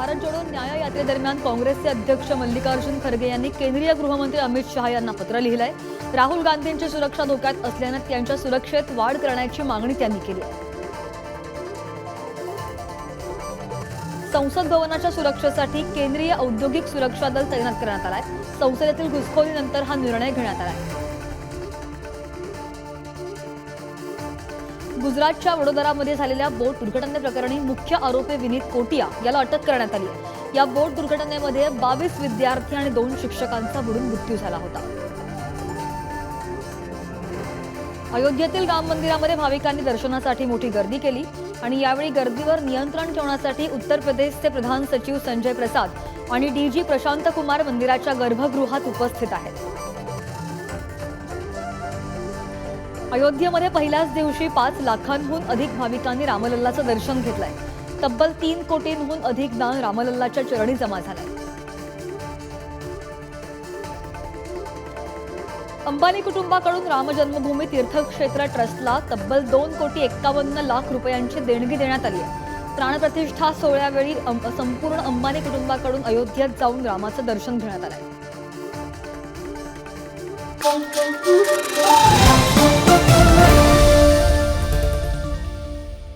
भारत जोडो न्याय यात्रेदरम्यान काँग्रेसचे अध्यक्ष मल्लिकार्जुन खरगे यांनी केंद्रीय गृहमंत्री अमित शहा यांना पत्र लिहिलंय. राहुल गांधींची सुरक्षा धोक्यात असल्यानं त्यांच्या सुरक्षेत वाढ करण्याची मागणी त्यांनी केली. संसद भवनाच्या सुरक्षेसाठी केंद्रीय औद्योगिक सुरक्षा दल तैनात करण्यात आलाय. संसदेतील घुसखोरीनंतर हा निर्णय घेण्यात आलाय. गुजरातच्या वडोदरामध्ये झालेल्या बोट दुर्घटनेप्रकरणी मुख्य आरोपी विनीत कोटिया याला अटक करण्यात आली आहे. या बोट दुर्घटनेमध्ये बावीस विद्यार्थी आणि दोन शिक्षकांचा बुडून मृत्यू झाला होता. अयोध्येतील राम मंदिरामध्ये भाविकांनी दर्शनासाठी मोठी गर्दी केली आणि यावेळी गर्दीवर नियंत्रण ठेवण्यासाठी उत्तर प्रदेशचे प्रधान सचिव संजय प्रसाद आणि डीजी प्रशांत कुमार मंदिराच्या गर्भगृहात उपस्थित आहेत. अयोध्येमध्ये पहिल्याच दिवशी पाच लाखांहून अधिक भाविकांनी रामलल्लाचं दर्शन घेतलंय. तब्बल तीन कोटींहून अधिक दान रामलल्लाच्या चरणी जमा झालाय. अंबानी कुटुंबाकडून रामजन्मभूमी तीर्थक्षेत्र ट्रस्टला तब्बल दोन कोटी एक्कावन्न लाख रुपयांची देणगी देण्यात आली आहे. प्राणप्रतिष्ठा सोहळ्यावेळी अं- संपूर्ण अंबानी कुटुंबाकडून अयोध्येत जाऊन रामाचं दर्शन घेण्यात आलंय.